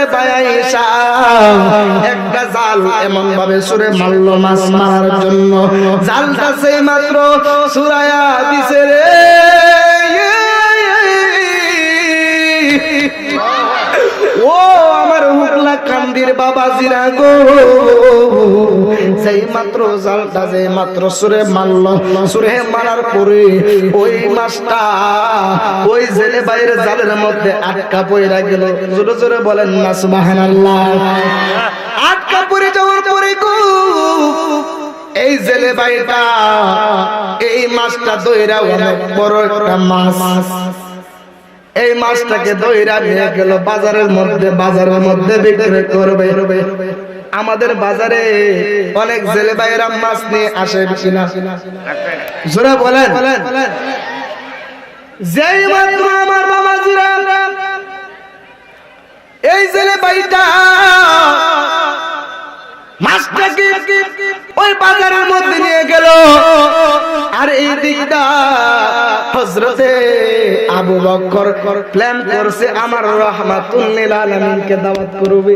জেলে বায়াইসা একটা জাল এমন ভাবে সুরে মারলো মাছ মারার জন্য। জালটা সেই মাত্র সুরায়া দিছে রে। কান্দির বাবা জিরা গো। সেই মাত্র জালটা যে মাত্র সুরে মারল, সুরে মারার পরে ওই মাছটা ওই জেলে বাইরে জালের মধ্যে আটকা পড়ে গেল। জোরে জোরে বলেন না, সুবহানাল্লাহ। আটকা পড়ে যাওয়ার পরে গো, এই জেলে বাইটা এই মাছটা দইরা অনেক বড় একটা মাছ। এই মাছটাকে দইরা নিয়ে গেল, বাজারের মধ্যে বাজারের মধ্যে বিক্রি করবে। আমাদের বাজারে অনেক জেলে বাইরা মাছ নিয়ে আসে কিনা? জোরে বলেন। যেই মাত্র আমার বাবা জিরা এই জেলে বাইটা মাছটাকে ওই বাজারের মধ্যে নিয়ে গেল। আর এই দিকটা হজরতে আবু বকর প্ল্যান করছে আমার রহমাতুল্লিল আলমিনকে দাওয়াত করবে।